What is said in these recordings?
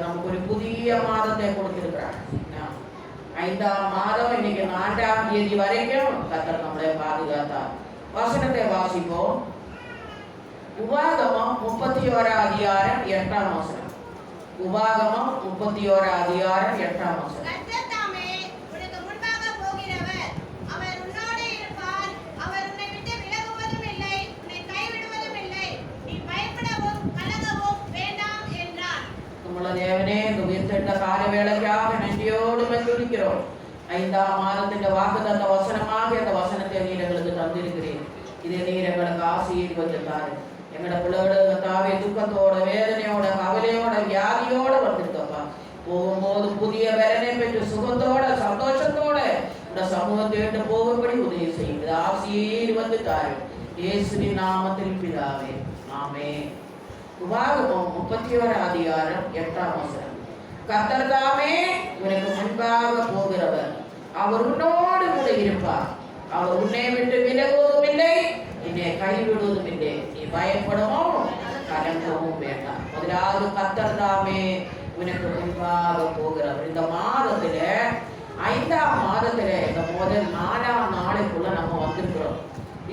நமக்கு ஒரு புதிய மாதத்தை கொடுத்திருக்கிறார். ஐந்தாம் மாதம் இன்னைக்கு நான்காம் தேதி வரைக்கும் கத்தர் நம்மளை பாதுகாத்தார். வசனத்தை வாசிப்போம். உபாகமம் முப்பத்தி ஓரா அதிகாரம் எட்டாம் வசனம். உபாகமம் முப்பத்தி ஓரா அதிகாரம் எட்டாம் வசனம். இந்த உயிர்த்தெழுந்த காலவேளைக்காக நன்றியோடு துதிக்கிறோம் ஐந்தாம் மாதத்தின் வாக்கு தந்த வசனமாக இந்த வசனத்தை நீர் எங்களுக்கு தந்திருக்கிறேன் இதை நீர் எங்களுக்கு ஆசீர்வதித்து தாரு. எங்களோட பிள்ளைகளுக்கு தாவே துக்கத்தோட வேதனையோட கவலையோட வியாதியோட வந்திருக்கப்பா போகும்போது புதிய வேதனை பெற்று சுகத்தோட சந்தோஷத்தோட இந்த சமூகத்தை விட்டு போகும்படி உதவி செய்யுது ஆசீர்வதித்து தாரு. இயேசுவின் நாமத்தில் பிதாவே. ஆமே உபாகமம் முப்பத்தி ஒரு அதிகாரம் எட்டாம் வசனம். கர்த்தர் தாமே உனக்கு முன்பாக போகிறவர். அவர் உன்னோடு கூட இருப்பார். அவர் உன்னை விட்டு விலகுவதும் இல்லை என்னை கைவிடுவதும் இல்லை. நீ பயப்படவும் கலங்கவும் வேண்டாம். முதலாவது கர்த்தர் தாமே உனக்கு முன்பாக போகிறவர். இந்த மாதத்துல ஐந்தாம் மாதத்துல இந்த முதல் நாலாம் நாளைக்குள்ள நம்ம வந்திருக்கிறோம்.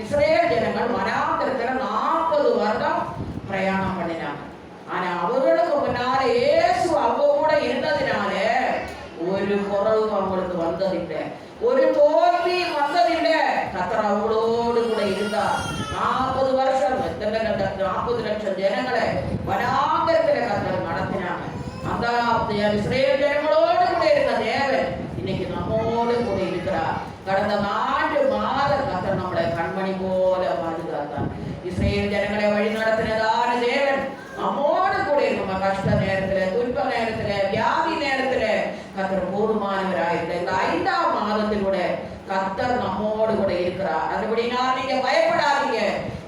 இஸ்ரேல் ஜனங்கள் மனாந்திரத்துல நாற்பது வருடம் பிரயாணம் பண்ணினாங்க. ஆனா அவர்களுக்கு முன்னாலே இயேசு அவ்வளோ இருந்ததினால ஒரு குறவு அவங்களுக்கு வந்ததில்லை ஒரு தோல்வி வந்ததில்லை கத்தர் அவங்களோடு கூட இருந்தா நாற்பது வருஷம் எத்தனை லட்சம் நாற்பது லட்சம் ஜனங்களை வனாந்திரத்துல கத்தர் நடத்தினாங்க அந்த இஸ்ரேல் ஜனங்களோடு கூட இருந்த தேவன் இன்னைக்கு நம்மோடு கூட இருக்கிறார் கடந்த நான்கு மாத கத்தர் நம்மளை கண்மணி போல பாதுகாத்தார் இஸ்ரேல் ஜனங்களை வழி நடத்தினதான தேவன் நம்மோடு கூட நம்ம கஷ்ட நேரத்துல துன்ப நேரத்துல வியாதி நேரத்துல கத்தர் போதுமானவராயிருக்க இந்த ஐந்தாம் மாதத்தில் கூட கத்தர் நம்மோடு கூட இருக்கிறார் அதுபடினா நீங்க பயப்படாதீங்க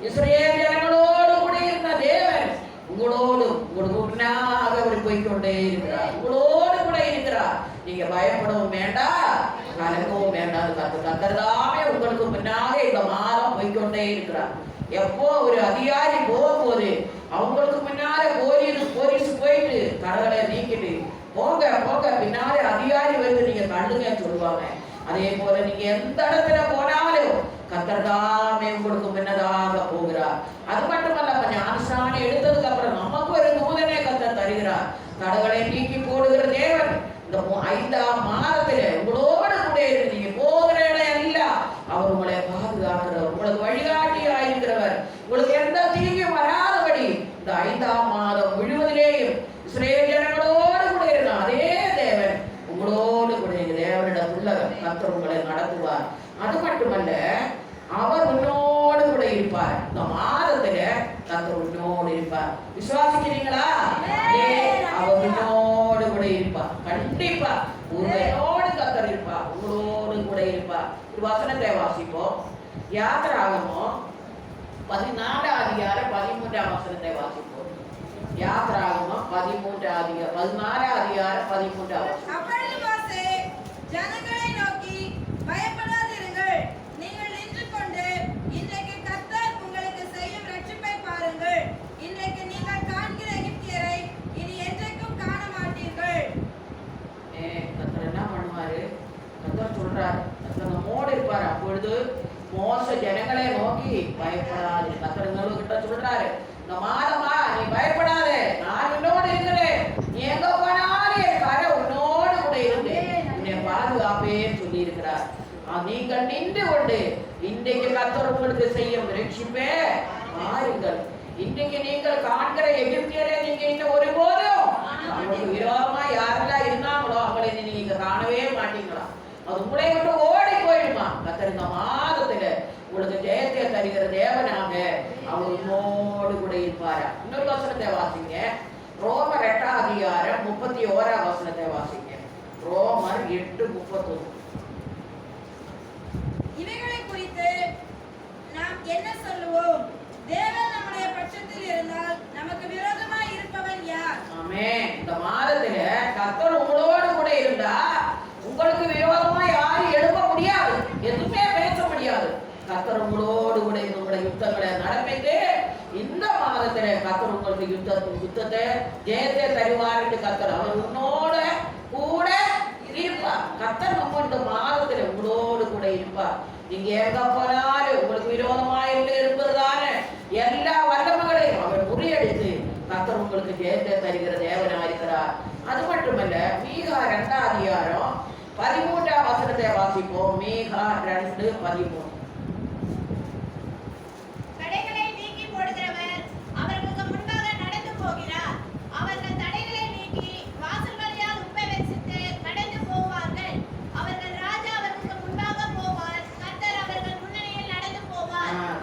இஸ்ரேல் ஜனங்களோடு கூட இருந்த தேவன் உங்களோடு உங்களுக்கு முன்னாக அவர் போய்க்கொண்டே இருக்கிறார் உங்களோடு கூட இருக்கிறார் நீங்க பயப்படவும் வேண்டாம் கலங்கவும் வேண்டாம் கத்து கத்தர்தாமே உங்களுக்கு முன்னாக இந்த மாதம் போய்க்கொண்டே இருக்கிறார் எப்போ ஒரு அதிகாரி போக போது அவங்களுக்கு முன்னால போலீஸ் போலீஸ் போயிட்டு கடவுளை நீக்கிட்டு போங்க போங்க பின்னாலே அதிகாரி வந்து நீங்க தள்ளுங்க சொல்லுவாங்க. அதே போல நீங்க எந்த இடத்துல போனாலும் கத்தர் தாமே உங்களுக்கு முன்னதாக போகிறார். அது மட்டுமல்ல கொஞ்சம் ஆசானை எடுத்ததுக்கு அப்புறம் நமக்கு ஒரு நூதனை கத்தர் தருகிறார். கடவுளை நீக்கி போடுகிற தேவன் இந்த ஐந்தாம் மாதத்துல உங்களோடு கூட இருந்து நீங்க போகிற இடம் எல்லாம் அவர் உங்களை பாதுகாக்கிறவர் உங்களுக்கு வழிகாட்டியா இருக்கிறவர் உங்களுக்கு எந்த தீங்கும் வராதபடி இந்த ஐந்தாம் மாதம் முழுவதிலேயும் இஸ்ரேல் ஜனங்களோடு கூட இருந்த அதே தேவன் உங்களோடு கூட இந்த தேவனிடம் உள்ளவர் கர்த்தர் உங்களை நடத்துவார் அது மட்டுமல்ல அவர் உன்னோடு கூட இருப்பார். இந்த மாதத்துல கர்த்தர் உன்னோடு இருப்பார். விசுவாசிக்கிறீங்களா? ஏ, அவர் உன்னோடு கூட இருப்பார். கண்டிப்பா உங்களோடு கர்த்தர் இருப்பார். உங்களோடு கூட இருப்பார். ஒரு வசனத்தை வாசிப்போம். யாத்திராகமோ பதினாலாம் அதிகாரம் பதிமூன்றாம் வசனத்தை வாசிப்போம். யாத்திராகமம் பதிமூன்றாம் அதிகாரம் பதினாலாம் அதிகாரம் பதிமூன்றாம் வசனம் அப்பொழுது மோசே ஜனங்களை நோக்கி பயப்படாதிருங்கள் நீங்கள் நின்று கொண்டு இன்றைக்கு கர்த்தர் உங்களுக்கு செய்யும் ரட்சிப்பை பாருங்கள் இன்றைக்கு நீங்கள் காண்கிற எகிப்தியரை இனி என்றைக்கும் காண மாட்டீர்கள் ஏ, கர்த்தர் என்ன பண்ணுவாரு கர்த்தர் சொல்றாரு. நம்மோடு இருப்பாரு. அப்பொழுது மோச ஜனங்களை நோக்கி பயப்படாது. கர்த்தர் கிட்ட சொல்றாரு. இந்த மாதமா நீ பயப்படாத. நான் உன்னோடு இருக்கிறேன். நீ எங்க போனாலும் என் கரை உன்னோடு கூட இருந்து உன்னை பாதுகாப்பேன்னு சொல்லி இருக்கிறார் நீங்கள் நின்று கொண்டு இன்றைக்கு கர்த்தர் உங்களுக்கு செய்யும் ரட்சிப்பே மாறுங்கள் இன்றைக்கு நீங்கள் காண்கிற எகிப்தியரை நீங்க இன்னும் ஒருபோதும் விரோதமா அது உங்களை விட்டு ஓடி போயிடுமா? கத்தர் இந்த மாதத்துல உங்களுக்கு ஜெயத்தை தருகிற தேவனாக அவர் உன்னோடு கூட இருப்பாரா? இன்னொரு வசனத்தை வாசிங்க. ரோமர் எட்டாம் அதிகாரம் முப்பத்தி ஓராம் வசனத்தை வாசிங்க. ரோமர் எட்டு முப்பத்தொன்னு. இவைகளை குறித்து நாம் என்ன சொல்லுவோம்? தேவன் நம்முடைய பட்சத்தில் இருந்தால் நமக்கு விரோதமாய் இருப்பவன் யார்? ஆமே இந்த மாதத்துல கர்த்தர் உங்களோடு கூட இருந்தா உங்களுக்கு விரோதமா யாரும் எழுப்ப முடியாது. எதுவுமே பேச முடியாது. கத்தர் உங்களோடு கூட உங்களுடைய யுத்தங்களை நடப்பித்து இந்த மாதத்துல கத்தர் உங்களுக்கு யுத்த யுத்தத்தை ஜெயத்தை தருவார் என்று கத்தர் அவர் உன்னோட கூட இருப்பார். கத்தர் நம்ம இந்த மாதத்துல உங்களோடு கூட இருப்பார். நீங்க எங்க போனாலும் உங்களுக்கு விரோதமாயிருந்து இருப்பதுதானே எல்லா வல்லமைகளையும் அவர் முறியடித்து கத்தர் உங்களுக்கு ஜெயத்தை தருகிற தேவனா இருக்கிறார் அது மட்டுமல்ல மீகா ரெண்டாம் அதிகாரம் பதிமூன்றாம் வசனத்தை வாசிப்போம். மீகா ரெண்டு பதிமூணு தடைகளை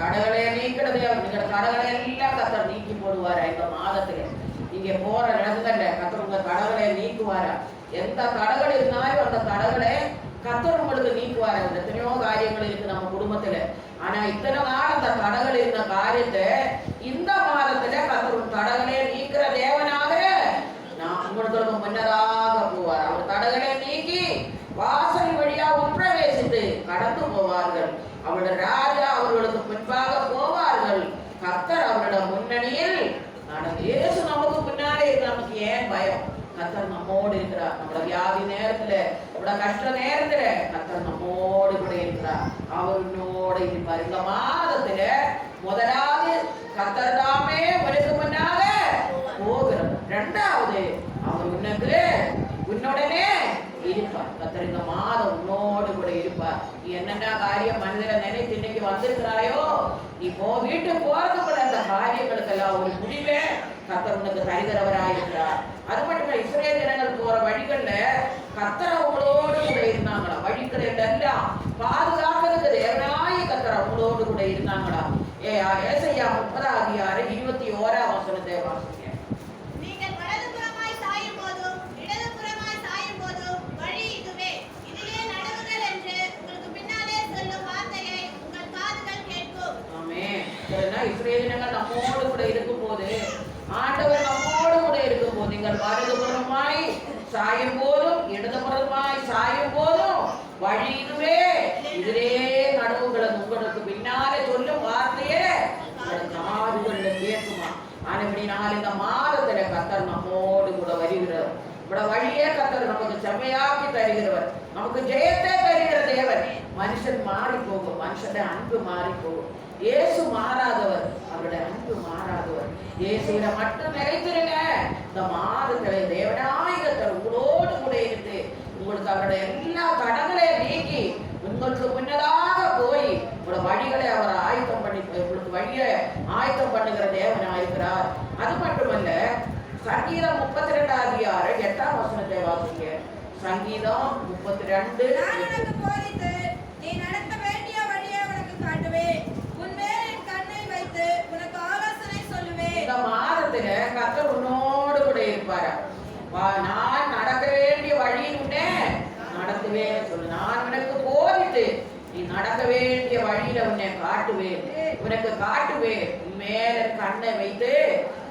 தடைகளை நீக்கிறது நீங்க கடவுளை எல்லாம் கத்தர் நீக்கி போடுவாரா. இந்த மாதத்துல. நீங்க போற இடத்துல கத்தர் உங்க கடவுளை நீக்குவாரா? எந்த கடவுள் இருந்தாலும் அந்த தடகளை கத்தர் உங்களுக்கு நீக்குவார். எத்தனையோ காரியங்கள் இருக்கு நம்ம குடும்பத்துல. ஆனா இத்தனை நாள் அந்த கடவுள் இருந்த காரியத்தை இந்த மாதத்துல கத்தர் தடகளே நீக்கிற தேவனாக நான் உங்களுக்கு முன்னதாக போவார். அவர் தடகளை நீக்கி வாசல் வழியா உட்பிரவேசித்து கடந்து போவார்கள். அவருடைய ராஜா அவர்களுக்கு முன்பாக போவார்கள். கத்தர் அவரோட முன்னணியில் நடந்து இயேசு நமக்கு முன்னாலே இருக்கு நமக்கு ஏன் கத்தர் நம்மோடு இருக்கிறார். நம்மளோட வியாதி நேரத்துல நம்மளோட கஷ்ட நேரத்துல கத்தர் நம்மோடு கூட இருக்கிறார். அவர் உன்னோட இருப்பார். இந்த மாதத்துல முதலாவது கத்தர் தாமே உனக்கு முன்னாக போகிறோம் ரெண்டாவது அவர் உனக்கு உன்னுடனே இருப்பார். கத்தர் இந்த மாதம் உன்னோடு கூட இருப்பார். நீ என்னென்ன காரியம் மனிதரை நினைத்து இன்னைக்கு வந்திருக்கிறாயோ நீ போ வீட்டுக்கு போறதுக்குள்ள அந்த காரியங்களுக்கெல்லாம் ஒரு முடிவே கத்தர் உனக்கு தருகிறவராயிருக்கிறார் அது மட்டும் இல்ல இஸ்ரேல் ஜனங்கள் போற வழிகள்ல கத்தர் அவங்களோடு கூட இருந்தாங்களா? வழிகள் எல்லாம் பாதுகாக்கிறதுக்கு தேவனாய கத்தர் அவங்களோடு கூட இருந்தாங்களா? ஏ ஏசையா முப்பதாம் அதிகாரம் இருபத்தி ஓராம் வசனத்தை வாசிங்க நீங்கள் வலதுபுறமாய் சாயும் போதும் இடதுபுறமாய் சாயும் போதும் வழி இதுவே இதிலே நடுவுகள் என்று உங்களுக்கு பின்னாலே சொல்லும் வார்த்தையை உங்கள் காதுகள் கேட்கும் ஆமே சரினா இஸ்ரேலினங்கள் நம்மோடு கூட இருக்கும்போது ஆண்டவர் நம்மோடு கூட இருக்கும்போது நீங்கள் வலதுபுறமாய் சாயும் போதும் இடதுபுறமாய் சாயும் போதும் வழி இதுவே இதிலே நடுவுகளை உங்களுக்கு பின்னாலே சொல்லும் வார்த்தையே உங்கள் காதுகள்ல கேட்குமா ஆனபடினால் இந்த மாதத்துல கத்தர் நம்மோடு கூட வருகிறார் இப்பட வழியே கத்தர் நமக்கு செம்மையாக்கி தருகிறவர் நமக்கு ஜெயத்தை தருகிற தேவன் மனுஷன் மாறி போகும் மனுஷனுடைய அன்பு மாறி போகும் இயேசு மாறாதவர் அவருடைய அன்பு மாறாதவர் இயேசுவிட மட்டும் நிலைத்திருங்க இந்த மாறுதலை தேவநாயகத்தர் உங்களோடு கூட இருந்து உங்களுக்கு அவருடைய எல்லா கடங்களையும் நீக்கி உங்களுக்கு முன்னதாக போய் உங்களோட வழிகளை அவர் ஆயத்தம் பண்ணி உங்களுக்கு வழியை ஆயத்தம் பண்ணுகிற தேவனா இருக்கிறார் அது மட்டுமல்ல சங்கீதம் முப்பத்தி ரெண்டாவது ஆறு எட்டாம் வசனத்தை வாசிங்க சங்கீதம் முப்பத்தி ரெண்டு நீ நடக்க வேண்டிய வழியை உனக்கு காட்டுவேன். உன் மேல் என் கண்ணை வைத்து உனக்கு ஆலோசனை சொல்லுவேன். இந்த மாதத்துல கத்தர் உன்னோடு கூட இருப்பாரா? நான் நடக்க வேண்டிய வழியில் உன்னே நடத்துவேன். சொல்லு நான் உனக்கு போதித்து நீ நடக்க வேண்டிய வழியில உன்னை காட்டுவேன். உனக்கு காட்டுவேன். உன் மேல கண்ணை வைத்து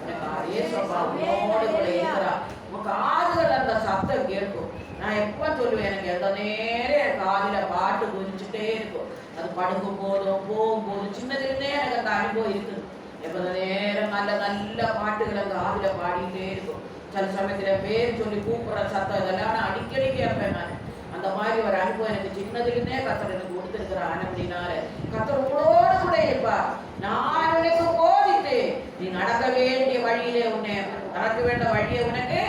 உனக்கு அதே உன்னோடு கூட இருக்கிறா உன் காதுகள் அந்த சத்தம் கேட்கும். நான் எப்ப சொல்லுவேன் எனக்கு எந்த நேரம் என் பாட்டு குறிச்சுட்டே இருக்கும். அது படுக்கும் போதும் போகும்போதும் சின்னதுலேருந்தே எனக்கு அந்த அனுபவம் இருக்குது. எப்ப நேரம் நல்ல நல்ல பாட்டுகள் அந்த ஆவில பாடிட்டே இருக்கும். சில சமயத்துல பேர் சொல்லி கூப்பிடுற சத்தம் இதெல்லாம் நான் அடிக்கடி கேட்பேன் நான். அந்த மாதிரி ஒரு அனுபவம் எனக்கு சின்னதுலேருந்தே கத்தர் எனக்கு கொடுத்துருக்கிற அனுபவம் கத்தர் உங்களோட கூட இருப்பா நான் உனக்கு போதித்து நீ நடக்க வேண்டிய வழியிலே உன்னை நடக்க வேண்டிய வழியை உனக்கு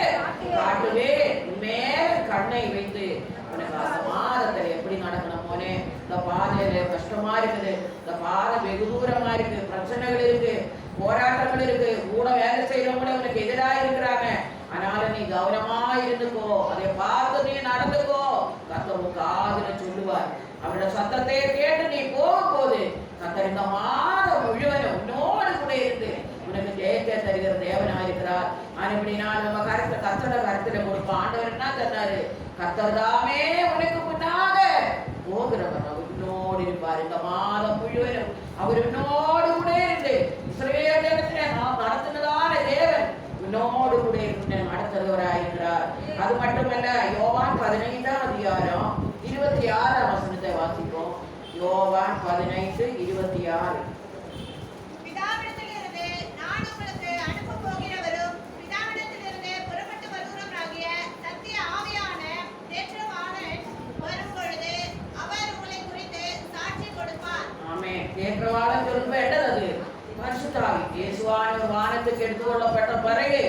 காட்டுவேன் உன் மேல கண்ணை வைத்து உனக்கு அந்த மாதத்துல எப்படி நடக்கணும் மோனே இந்த பாதையில கஷ்டமா இருக்குது. இந்த பாதை வெகு தூரமா இருக்கு பிரச்சனைகள் இருக்கு. போராட்டங்கள் இருக்கு. கூட வேலை செய்யறவங்க உனக்கு எதிராக இருக்கிறாங்க. அதனால நீ கவனமா இருந்துக்கோ. அதை பார்த்து நீ நடந்துக்கோ. கத்தர் உங்க காதுல சொல்லுவார். அவரோட சத்தத்தையே கேட்டு நீ போகும்போது கத்தர் இந்த மாதம் முழுவதும் உன்னோடு கூட இருந்து உனக்கு ஜெயத்தை தருகிற தேவனா இருக்கிறார். அப்படி நம்ம கருத்துல கத்தோட கருத்துல கொடுப்பான் ஆண்டவர் என்ன சொன்னாரு? கத்தர் தாமே உனக்கு முன்னாக போகிறவர் அவர் உன்னோடு இருப்பார் இந்த மாதம் முழுவதும் அவர் உன்னோடு கூட இருந்து இஸ்ரவேல் தேவத்திலே நாம் நடத்தினதான தேவன் உன்னோடு கூட இருந்து நடத்துகிறவராயிருக்கிறார் அது மட்டுமல்ல யோவான் பதினைந்தாம் அதிகாரம் இருபத்தி ஆறாம் வசனத்தை வாசிப்போம் யோவான் பதினைந்து இருபத்தி ஆறு பிதாவிடத்திலிருந்து நான் உங்களுக்கு அனுப்பப் போகிற பரிசுத்தாவி. இயேசுவான வானத்துக்கு எடுத்துக்கொள்ளப்பட்ட பிறகு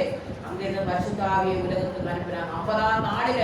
அங்கிருந்து பரிசுத்தாவியை உலகத்துக்கு அனுப்பினாங்க. ஐம்பதாம் நாளில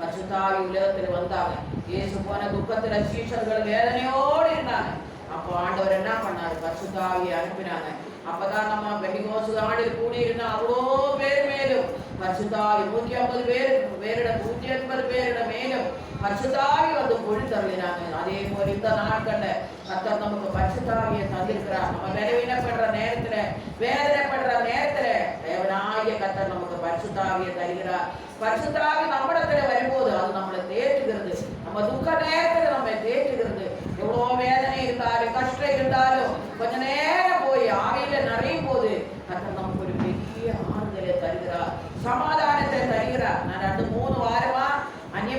பரிசுத்தாவி உலகத்தில் வந்தாங்க. இயேசு போன துக்கத்துல சீஷர்கள் வேதனையோடு இருந்தாங்க. அப்போ ஆண்டவர் என்ன பண்ணாரு? பரிசுத்தாவியை அனுப்பினாங்க. அப்பதான் நம்ம பெண்டிகோசு ஆண்டில் கூடியிருந்த அவ்வளோ பேர் மேலும் பரிசுத்தாவி நூற்றி ஐம்பது பேர் பேரிட நூற்றி ஐம்பது பேரிட மேலும் பரிசுத்தாவி வந்து பொழித்தருளினாங்க அதே போல இந்த நாட்கள்ல கத்தர் நமக்கு பரிசுத்தாவியை தந்திருக்கிறார். நம்ம விளைவினப்படுற நேரத்துல வேதனைப்படுற நேரத்துல தேவனாகிய கத்தர் நமக்கு பரிசுத்தாவியை தருகிறார். பரிசுத்தாவி நம்மிடத்துல வரும்போது அது நம்மளை தேற்றுகிறது. நம்ம துக்க நேரத்துல நம்ம தேற்றுகிறது. எவ்வளோ வேதனை இருந்தாலும் கஷ்டம் இருந்தாலும் கொஞ்ச நேரம் போய் ஆவியில நிறையும் போது கத்தர் நமக்கு ஒரு பெரிய ஆறுதலை தருகிறார். சமாதானத்தை தருகிறார். நான் ரெண்டு மூணு வாரமா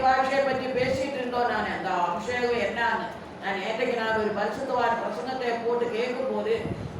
பாஷையை பற்றி பேசிட்டு இருந்தோம் நான் அந்த அபிஷேகம் என்னன்னு நான் நேற்றைக்கு நான் ஒரு பரிசுத்தவான பிரசங்கத்தை போட்டு கேட்கும் போது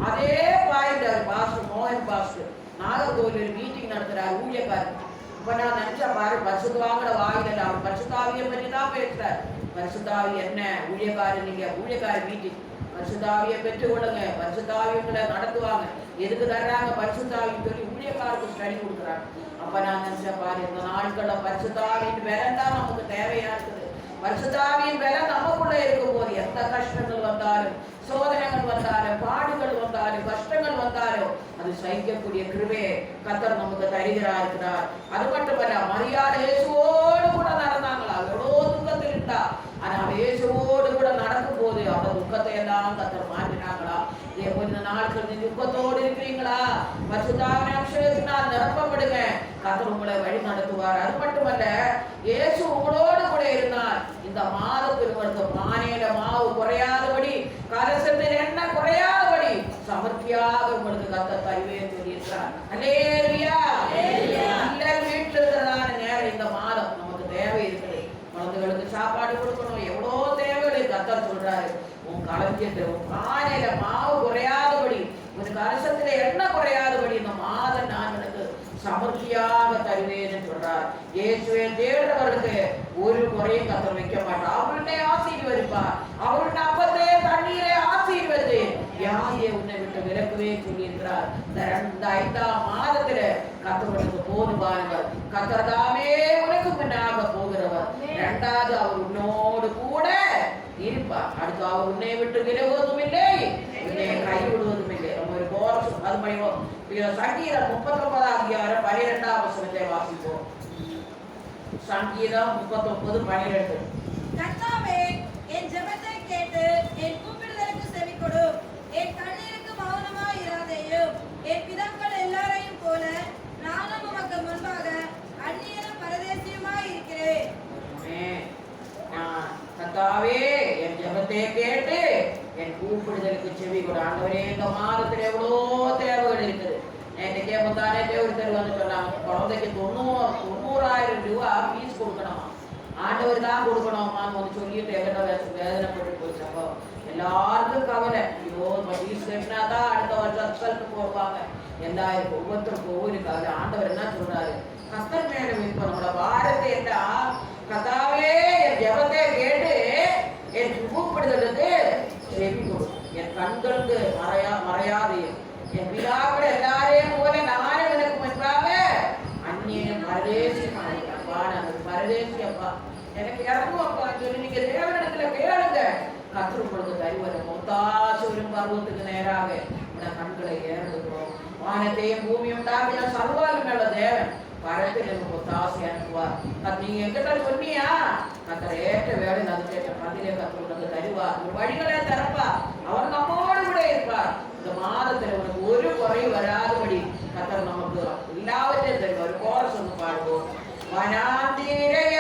அதே பாயிண்ட் அவர் பாஸ்டர் மோகன் பாஸ்டர் நாகர்கோவில் ஒரு மீட்டிங் நடத்துகிறார் ஊழியக்காரர் இப்ப நான் நினைச்ச பாரு பரிசுத்தவாங்கிற வாயில் அவர் பரிசுத்தாவியை பற்றி தான் பேசுகிறார் பரிசுத்தாவி என்ன ஊழியக்காரர் நீங்கள் ஊழியக்கார மீட்டிங் பரிசுத்தாவியை பெற்றுக் கொள்ளுங்க பரிசுத்தாவி உங்களை நடத்துவாங்க எதுக்கு தர்றாங்க பரிசுத்தாவின்னு சொல்லி ஊழிய சொல்லி கொடுக்குறாங்க. அப்ப நான் நினைச்சேன் பாரு இந்த நாட்கள்ல பரிசுத்தாவின் பலன் தான் நமக்கு தேவையா இருக்குது. பரிசுத்தாவின் பலன் நமக்குள்ள இருக்கும் போது எந்த கஷ்டங்கள் வந்தாலும் சோதனைகள் வந்தாலும் பாடுகள் வந்தாலும் கஷ்டங்கள் வந்தாலும் அது சகிக்கக்கூடிய கிருபையை கத்தர் நமக்கு தருகிறா இருக்கிறார் அது மட்டுமல்ல மரியாதை இயேசுவோடு கூட நடந்தாங்களா? எவ்வளோ துக்கத்தில் இருந்தா ஆனா அவ இயேசுவோடு கூட நடக்கும் போது அவ துக்கத்தை எல்லாம் கத்தர் மாற்றினாங்களா இதே போல இந்த நாட்கள் நீ துக்கத்தோடு இருக்கிறீங்களா? பரிசுத்தாவின் அபிஷேகத்தினால் நிரப்பப்படுங்க. கத்தர் உங்களை வழி நடத்துவார். அது மட்டுமல்ல இயேசு உங்களோடு கூட இருந்தால் இந்த மாதத்தில் உங்களுக்கு பானையில மாவு குறையாதபடி கலசத்தில் என்ன குறையாதபடி சமர்த்தியாக உங்களுக்கு கத்த தருவே சொல்லியிருக்கிறார் அல்லேலுயா. எல்லாரும் வீட்டில் இருக்கிறதான நேரம் இந்த மாதம் நமக்கு தேவை இருக்குது குழந்தைகளுக்கு சாப்பாடு கொடுக்கணும். எவ்வளோ தேவைகள் கத்தர் சொல்றாரு. உன் களஞ்சியத்தில் உன் பானையில மாவு குறையாதபடி உன் கலசத்துல எண்ணெய் குறையாதபடி இந்த மாதம் நான் எனக்கு சமர்த்தியாக தருவேன்னு சொல்றார். இயேசுவை தேடுறவர்களுக்கு ஒரு குறையும் கத்த வைக்க மாட்டார். அவருடைய ஆசீர்வதிப்பார். அவருடைய அப்பத்தே தண்ணீரை ஆசீர்வது. யாரையே உன்னை விட்டு விலக்குவே சொல்லியிருக்கிறார் இந்த ரெண்டு ஐந்தாம் மாதத்துல கத்தவனுக்கு பாருங்கள். கத்தர்தாமே உனக்கு பின்னாக போகிறவர். இரண்டாவது அவர் உன்னோடு கூட இருப்பார். அடுத்து அவர் உன்னை விட்டு விலகுவதும் இல்லை உன்னை கைவிடுவதும் இல்லை. நம்ம ஒரு அது மணிவோம் சங்கீதம் முப்பத்தொன்பதாம் அதிகாரம் பனிரெண்டாம் வசனத்தை வாசிப்போம். சங்கீதம் முப்பத்தொன்பது பனிரெண்டு. கர்த்தாவே என் ஜெபத்தை கேட்டு என் கூப்பிடுதலுக்கு செவி கொடு என் கண்ணீருக்கு மௌனமாய் இராதேயும் என் பிதாக்கள் எல்லாரையும் போல நானும் உமக்கு முன்பாக அந்நியனும் பரதேசியுமாய் இருக்கிறேன் ஆமென். நான் கர்த்தாவே என் ஜெபத்தை கேட்டு என் கூப்பிடுதலுக்கு செவி கூட. ஆண்டவரே இந்த மாதத்துல எவ்வளோ தேவைகள் இருக்குது. நேற்றைக்கே முந்தானே ஒருத்தர் வந்து சொன்னாங்க குழந்தைக்கு தொண்ணூறு தொண்ணூறாயிரம் ரூபா ஃபீஸ் கொடுக்கணுமா? ஆண்டவர் தான் கொடுக்கணுமான்னு வந்து சொல்லிட்டு எங்கிட்ட வேதனை வேதனைப்பட்டு போச்சப்போ எல்லாருக்கும் கவலை. ஐயோ நம்ம ஃபீஸ் கட்டினா தான் அடுத்த வருஷம் ரிசல்ட் போடுவாங்க எல்லாருக்கும் ஒவ்வொருத்தருக்கும் ஒவ்வொரு கவலை ஆண்டவர் என்ன சொல்றாரு? கத்தர் மேல இப்போ நம்மளோட வாரத்தை என்ன கதாவே என் ஜபத்தை கேட்டு என் கூப்பிடுதலுக்கு கண்களுக்கு மறையா மறையாது. என் பிதாக்கள் எல்லாரையும் போல நானும் எனக்கு முன்பாக அந்நியன் பரதேசி அப்பா நான் பரதேசி அப்பா. எனக்கு இறங்கும் அப்பா சொல்லி நீங்க தேவனிடத்துல கேளுங்க. கத்திர உங்களுக்கு தருவது மொத்தாசூரின் பருவத்துக்கு நேராக. உன கண்களை ஏறதுக்கிறோம் வானத்தையும் பூமியும் தாக்கின சர்வாலும் மேல தேவன். பரத்தில் எனக்கு ஒத்தாசை அனுப்புவார் அது நீங்க எங்கிட்ட சொன்னியா கத்தர் ஏற்ற வேலை அதுக்கேற்ற பதிலே கத்தர் உனக்கு தருவார் ஒரு வழிகளை திறப்பா அவர் நம்மோடு கூட இருப்பார் இந்த மாதத்துல உனக்கு ஒரு குறை வராதபடி கத்தர் நமக்கு எல்லாவற்றையும் தருவார் ஒரு கோரஸ் ஒன்று பாடுவோம் வனாந்திரையா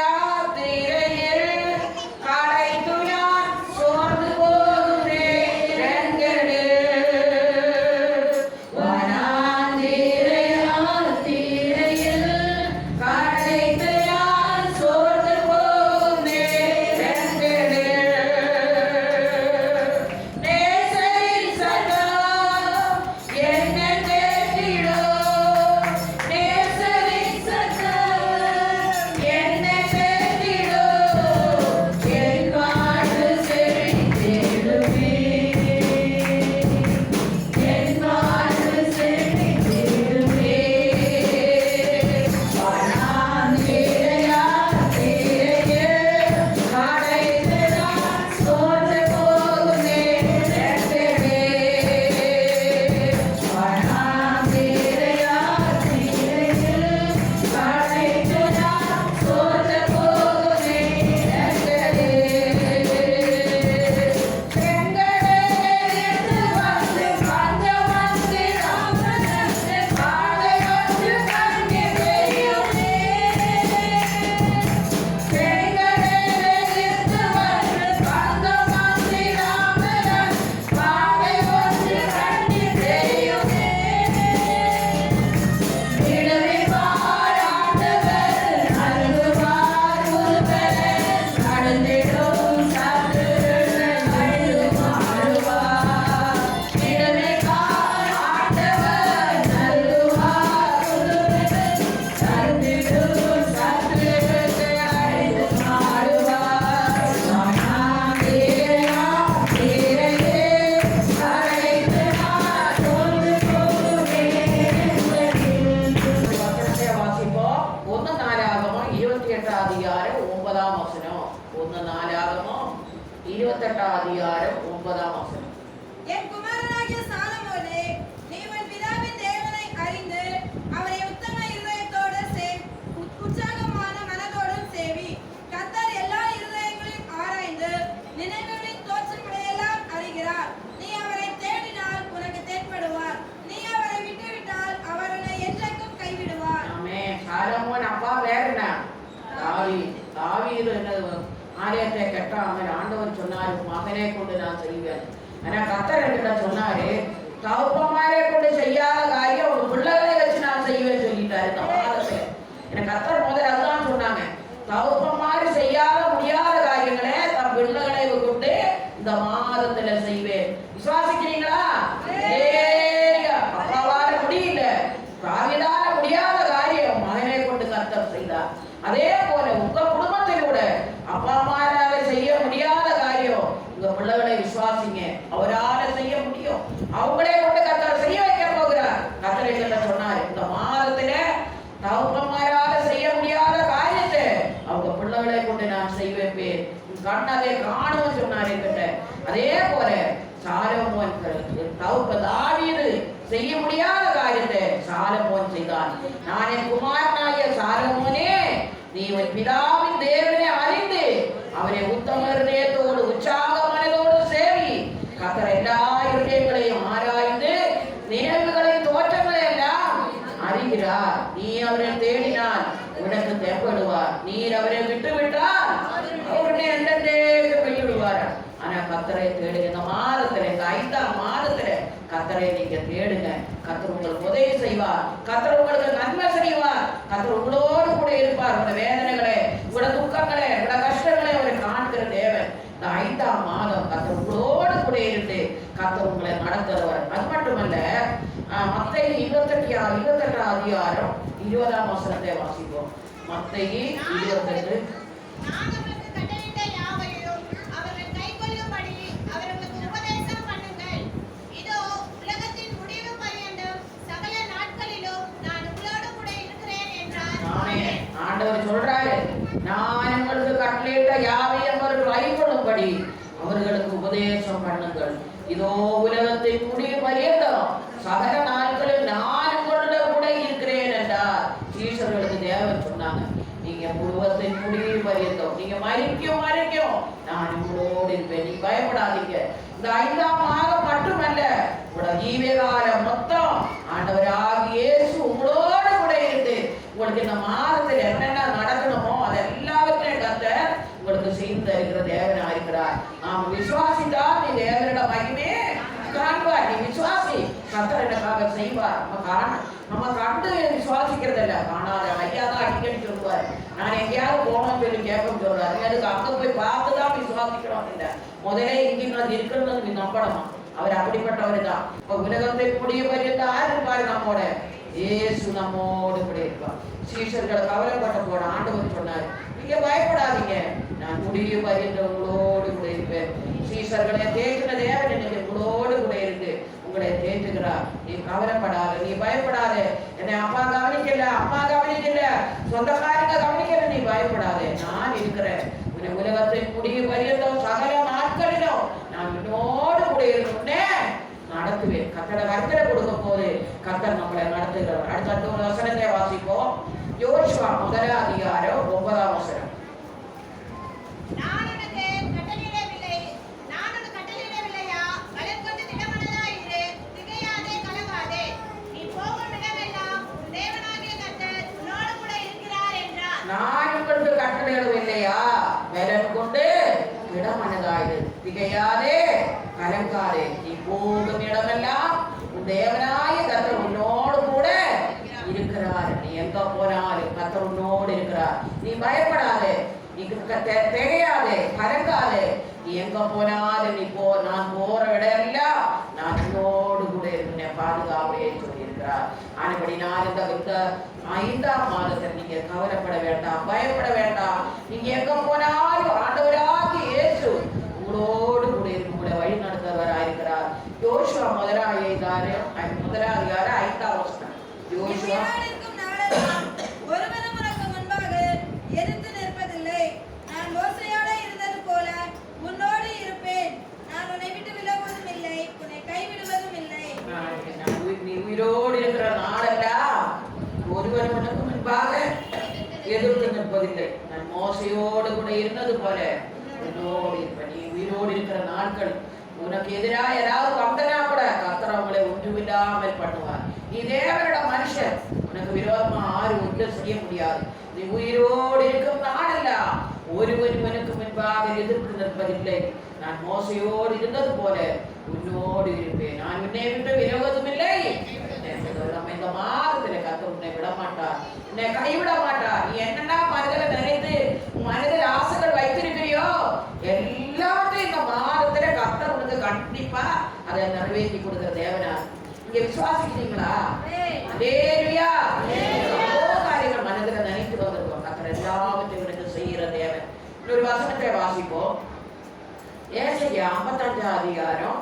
ஆலயத்தை கட்டான் ஆண்டவர் சொன்னார் மகனே கொண்டு நான் செய்வேன். ஆனா கத்தர் என்கிட்ட சொன்னாரு தவப்பமாரே கொண்டு செய்யாத காரியம் உங்க பிள்ளைகளை வச்சு நான் செய்வேன் சொல்லிட்டாரு இந்த மாதத்துல எனக்கு கத்தர் முதல்ல அதுதான் சொன்னாங்க தவப்பமாரி செய்யாத முடியாத காரியங்களை தன் பிள்ளைகளை கொண்டு இந்த மாதத்துல செய்வேன் விசுவாசிக்கிறீங்களா ஹalleluya. அப்பாவால முடியல தாவீதால முடியாத காரியம் மகனை கொண்டு கர்த்தர் செய்தார் அதே போல உங்க குடும்பத்தில் கூட அப்பா அம்மாரால செய்ய முடியாத காரியம் உங்க பிள்ளைகளை விசுவாசிங்க அவரால செய்ய முடியும் அவங்களே கொண்டு கர்த்தர் செய்ய வைக்க போகிறார் கர்த்தர் எங்கிட்ட சொன்னார் இந்த மாதத்துல தகப்பன்மாரால செய்ய முடியாத காரியத்தை அவங்க பிள்ளைகளை கொண்டு நான் செய்ய வைப்பேன் உன் கண் அதை காணும் சொன்னார் என்கிட்ட. அதே போல சாலமோன் தவுப்ப தாவீது செய்ய முடியாத காரியத்தை சாலமோன் செய்தான். நான் என் குமாரனாகிய சாலமோனே நீ உன் பிதாவின் தேவனே அறிந்து அவரை உத்தம இருதயத்தோடு உற்சாக மனதோடு சேவி கத்தர் எல்லா இருதயங்களையும் ஆராய்ந்து நினைவுகளின் தோற்றங்களை எல்லாம் அறிகிறார் நீ அவரை தேடினால் உனக்கு தேவைப்படுவார் நீர் அவரை விட்டு விட்டால் அவருடைய எந்தெந்தேக்கு விட்டுவிடுவார் ஆனா கத்தரை தேடுங்க இந்த மாதத்துல இந்த ஐந்தாம் மாதத்துல கத்தரை நீங்க தேடுங்க கத்தர் உங்களுக்கு உதவி செய்வார். கத்தர் உங்களுக்கு நன்மை செய்வார். கத்தர் உங்களோடு கூட இருப்பார். உங்களோட வேதனைகளை உங்களோட துக்கங்களை உங்களோட கஷ்டங்களை அவரை காண்கிற தேவை இந்த ஐந்தாம் மாதம் கத்தர் உங்களோடு கூட இருந்து கத்தர் உங்களை நடத்துறவர். அது மட்டுமல்ல மத்தை இருபத்தெட்டு இருபத்தெட்டாம் அதிகாரம் இருபதாம் வசனத்தை வாசிப்போம். மத்தையி இருபத்தெட்டு நான் உங்களுக்கு கட்டளையிட்ட யாவையும் அவர்கள் கைக்கொள்ளும்படி அவர்களுக்கு உபதேசம் பண்ணுங்கள். இதோ, உலகத்தின் முடிவு பரியந்தம் சகல நாட்களிலும் நான் உங்களோடு கூட இருக்கிறேன் என்றார். ஆமே ஆண்டவர் சொல்றாரு நான் உங்களுக்கு கட்டளையிட்ட யாவையும் அவர்கள் பாடி அவர்களுக்கு உபதேசம் பண்ணுங்கள். இதோ உலகத்தை கூடிய பரியந்தம் சகல நாட்களில் நான் உங்களோட கூட இருக்கிறேன் என்றார். ஈஸ்வர்களுக்கு தேவன் சொன்னாங்க நீங்க உலகத்தின் கூடிய பரியந்தம் நீங்க மறிக்கும் மறிக்கும் நான் உங்களோடு இருப்பேன். நீ பயப்படாதீங்க. இந்த ஐந்தாம் மாதம் மட்டுமல்ல உங்களோட ஜீவகாலம் மொத்தம். ஆண்டவராக இயேசு உங்களோட கூட இருந்து உங்களுக்கு இந்த மாதத்தில் என்னென்ன நடக்கணுமோ அது எல்லாவற்றையும் கத்தர் உங்களுக்கு செய்து தருகிற தேவனா இருக்கிறார் நாம் விசுவாசித்தால் நீ தேவனோட மகிமே காண்பார் நீ விசுவாசி கத்தர் எனக்காக செய்வார் நம்ம காண நம்ம கண்டு விசுவாசிக்கிறது இல்ல காணாத ஐயா தான் அடிக்கடி சொல்லுவார் நான் எங்கேயாவது போனோம்னு சொல்லி கேட்க சொல்றாரு அதுக்கு அங்க போய் பார்த்து தான் விசுவாசிக்கிறோம் இல்ல முதலே இங்கே நான் இருக்கிறது நீ நம்பணுமா அவர் அப்படிப்பட்டவர் தான் இப்ப உலகத்தை முடிய பரியந்த யார் இருப்பாரு நம்மோட ஏசு நம்மோடு கூட இருப்பார். சீஷர்களை கவலைப்பட்ட போட ஆண்டவர் சொன்னார் நீங்க பயப்படாதீங்க நான் முடிய பரியந்த உங்களோடு கூட இருப்பேன். சீஷர்களை தேற்றின தேவன் எனக்கு உங்களோடு கூட இருந்து உங்களை தேற்றுகிறார். நீ கவலைப்படாத நீ பயப்படாத. என்னை அப்பா கவனிக்கல அம்மா கவனிக்கல சொந்தக்காரங்க கவனிக்கல நீ பயப்படாத. நான் இருக்கிறேன். உன்னை உலகத்தின் முடிவு பரியந்தம் சகல நாட்களிலும் நான் உன்னோடு கூட இருக்கணும்னே நடத்துவேன் கத்தட கர்த்தரை கொடுக்கும் போது கத்தர் நம்மளை நடத்துகிறவர் அடுத்த ஒரு வசனத்தை வாசிப்போம் யோசுவா முதல அதிகாரம் ஒன்பதாம் வசனம் இடமனதாயிரு திகையாதே கலங்காதே நீ போகும் இடமெல்லாம் உன் தேவனாய கத்தர் உன்னோடு கூட இருக்கிறார் நீ எங்க போனாலும் கத்தர் உன்னோடு இருக்கிறார் நீ பயப்படாதே நீ திகையாதே கலங்காதே நீ எங்க போனாலும் நீ போ நான் போற இடம் எல்லாம் நான் உன்னோடு கூட இருக்கிறேன் பாதுகாப்பே சொல்லியிருக்கிறார் ஆனபடி நான் இந்த இந்த ஐந்தாம் மாதத்தில் நீங்க கவலைப்பட வேண்டாம் பயப்பட வேண்டாம் நீங்க எங்க போனாலும் உயிரோடு இருக்கிற நாளெல்லாம் ஒருவர் உனக்கு முன்பாக எதிர்த்து நிற்பதில்லை. நான் மோசையோடு கூட இருந்தது போல உன்னோடு இருப்ப நீ உயிரோடு இருக்கிற நாட்கள் உனக்கு எதிராக ஏதாவது வந்தனா கூட கத்திரவங்களை ஒன்றுமில்லாமல் பண்ணுவார். நீ தேவனிடம் மனுஷன் உனக்கு விரோதமா ஆறு ஒன்றும் செய்ய முடியாது. நீ உயிரோடு இருக்கும் நாடல்ல. ஒருவன் உனக்கு முன்பாக எதிர்ப்பு நிற்பதில்லை. நான் மோசையோடு இருந்தது போல உன்னோடு இருப்பேன். நான் உன்னை விட்டு விரோதம் இல்லை இந்த மாதத்துல கத்து உன்னை விட மாட்டார் உன்னை கைவிட மாட்டார். நீ என்னென்ன மனதில் நினைத்து மனதில் ஆசைகள் வைத்திருக்கிறியோ எல்லாத்தையும் இந்த மாதத்துல கத்த உனக்கு கண்டிப்பா அதை நிறைவேற்றி கொடுக்கிற தேவனா இங்க விசுவாசிக்க அல்லேலூயா காரியங்கள் மனதில் நினைத்து வந்திருக்கோம் கத்தர் எல்லாவற்றையும் உனக்கு செய்கிற தேவன். இன்னொரு வசனத்தை வாசிப்போம். ஏசையா ஐம்பத்தஞ்சாம் அதிகாரம்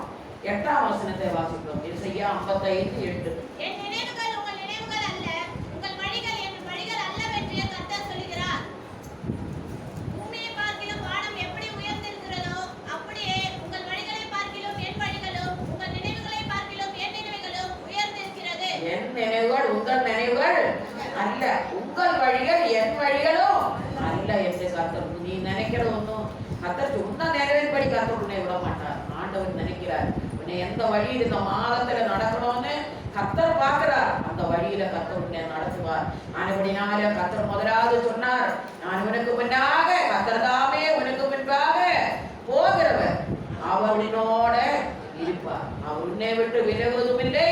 எட்டாம் வசனத்தை வாசிப்போம். ஏசையா ஐம்பத்தைந்து எட்டு என் நினைவுகள் உங்கள் நினைவுகள் அல்ல உங்கள் வழிகள் என் வழிகள் அல்லவென்று கர்த்தர் சொல்கிறார் பூமியை பார்க்கிலும் வானம் எப்படி உயர்ந்திருக்கிறதோ அப்படியே உங்கள் வழிகளை பார்க்கிலும் என் வழிகளும் உங்கள் நினைவுகளை பார்க்கிலும் என் நினைவுகளும் உயர்ந்திருக்கிறது என் நினைவுகள் உங்கள் நினைவுகள் அல்ல உங்கள் வழிகள் என் வழிகளும் அல்ல என்று நீ நினைக்கிற ஒன்றும் கத்தர் உன்ன நிறைவேற்படி கர்த்தர் உன்னை விட மாட்டார். ஆண்டவர் நினைக்கிறார். உன்னை எந்த வழியில் இந்த மாதத்துல நடக்கணும்னு கத்தர் பார்க்கிறார். அந்த வழியில கத்தர் உன்னை நடத்துவார். ஆனபடினால கத்தர் முதலாவது சொன்னார். நான் உனக்கு முன்னாக கத்தர் தாமே உனக்கு முன்பாக போகிறவர். அவர் இருப்பார். அவர் உன்னை விட்டு விலகுவதும் இல்லை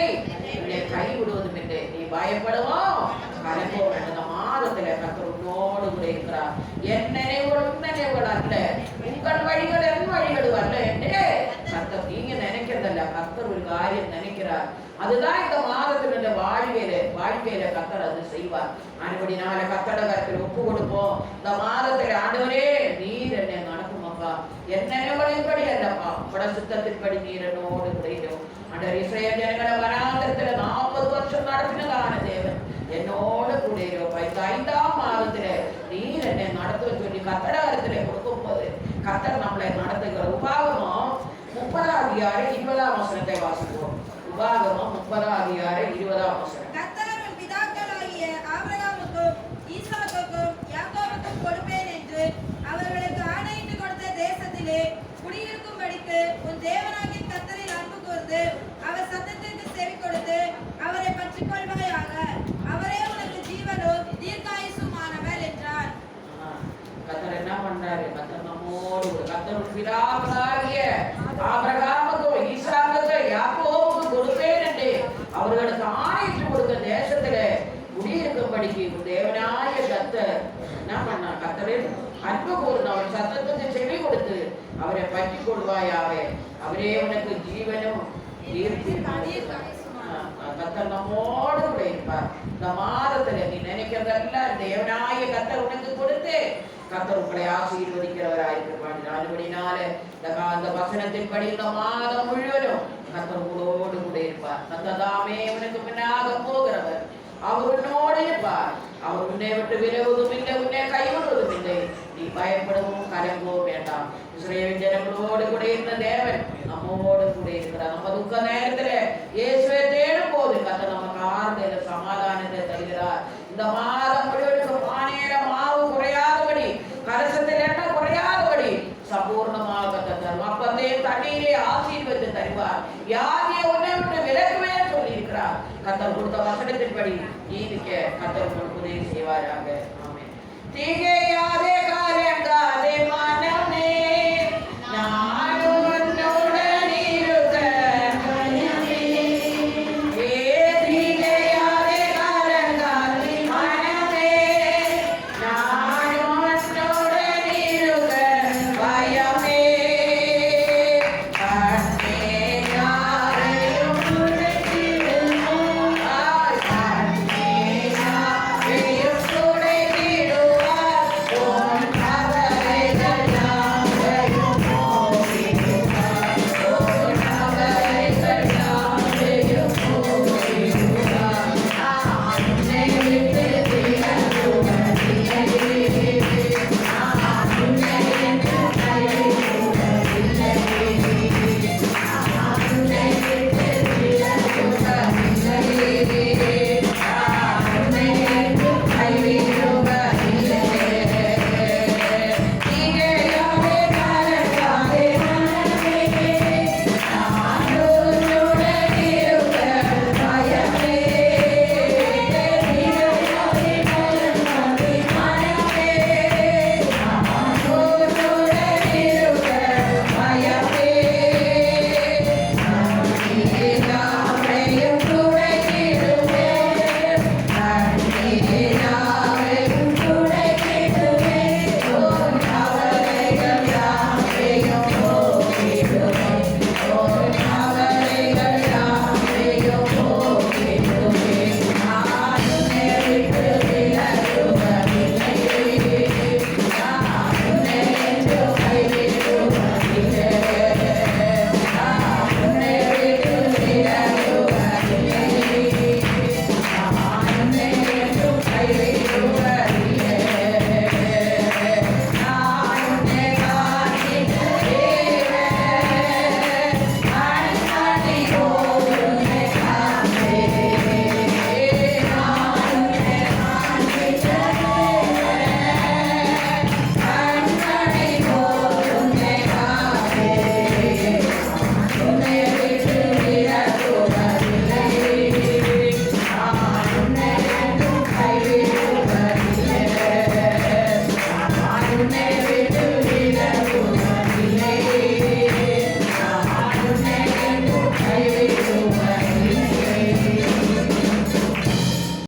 உன்னை கைவிடுவதும் இல்லை. நீ பயப்படுவோம். கலங்கோ அந்த மாதத்துல கத்தர் உன்னோடு கூட இருக்கிறார். என் நினைவுகள் உன் நினைவுகள் அல்ல உங்கள் வழிகள் என் வழிகள் அல்ல என்றே கத்தர் நீங்க நினைக்கிறதல்ல. கத்தர் ஒரு காரியம் நினைக்கிறார். அதுதான் இந்த மாதத்தில் இந்த வாழ்க்கையில வாழ்க்கையில கத்தர் அது செய்வார். அன்படினால கத்தட கருத்தில் ஒப்பு கொடுப்போம். இந்த மாதத்துல ஆண்டவரே நீர் என்னை நடக்குமாப்பா என் நினைவுகளின்படி அல்லப்பா. உட சுத்தத்தின்படி நீர் என்னோடு கிடைக்கும் அண்டர் இஸ்ரேல் ஜனங்களை வனாந்திரத்துல நாற்பது வருஷம் நடத்தினதான தேவன் என்னோட கூட இருப்பா இந்த ஐந்தாம் மாதத்துல நீர் என்னை நடத்துவ சொல்லி கத்தடாரத்துல கொடுக்கும் போது கத்தர் நம்மளை நடத்துகிற உபாகமம் முப்பதாம் அதிகாரம் இருபதாம் வசனத்தை வாசிப்போம். உபாகமம் முப்பதாம் அதிகாரம் இருபதாம் வசனம் கர்த்தர் உன் பிதாக்களாகிய ஆபிரகாமுக்கும் ஈசாக்குக்கும் யாக்கோபுக்கும் கொடுப்பேன் என்று அவர்களுக்கு ஆணையிட்டு கொடுத்த தேசத்திலே குடியிருக்கும்படிக்கு உன் தேவனாகிய கர்த்தரில் அன்பு கூர்ந்து அவர் சத்தத்திற்கு செவி கொடுத்து அவரை பற்றிக் கொள்வாயாக அவரே உனக்கு ஜீவனும் தீர்க்காயுசுமானவர் என்றார் கத்தர் சொல்றாரு கத்தர் நம்மோடு கூட கத்தர் பிதாக்களாகிய ஆபிரகாமுக்கோ ஈசாக்குக்கும் யாக்கோவுக்கு கொடுப்பேன் என்று அவர்களுக்கு ஆணையிட்டு கொடுத்த தேசத்துல குடியிருக்கும்படிக்கு தேவனாய கத்தர் என்ன பண்ணா கத்தரின் அன்பு கூர்ந்து அவர் சத்தத்துக்கு செவி கொடுத்து அவரை பற்றி கொள்வாயாவே அவரே உனக்கு ஜீவனும் கத்தர் நம்மோடு கூட இருப்பார் இந்த மாதத்துல நீ நினைக்கிறதெல்லாம் தேவனாய கத்தர் உங்களை ஆசீர்வதிக்கிறவராயிருப்பார் அதுபடினால இந்த கா- இந்த இந்த மாதம் முழுவதும் கத்தர் உங்களோடு கூட இருப்பார். கத்ததாமே உனக்கு பின்னாக போகிறவர். அவர் உன்னோடு இருப்பார். அவர் உன்னை விட்டு விலகுவதும் இல்லை உன்னை கைவிடுவதும் இல்லை. நீ பயப்படவும் கலங்கவும் வேண்டாம். இஸ்ரேல் ஜனங்களோடு கூட இருந்த தேவன் நம்மோடு கூட இருக்கிறார். நம்ம துக்க நேரத்தில் இயேசுவை தேடும் போது கத்த நமக்கு ஆறுதல சமாதானத்தை தருகிறார். இந்த மாதம் முழுவதும் பானையில மாவு குறையாதபடி கலசத்தில் என்ன குறையாதபடி சம்பூர்ணமாக தருவார் அப்பத்தையும் ஆசீர்வதி தருவார். யாரையே உன்னை விட்டு விலகுவே சொல்லி இருக்கிறார் கத்தர் கொடுத்த வசனத்தின்படி நீதிக்க கத்தர் உங்களுக்கு உதவி செய்வாராக. ஆமென். தீகையாதே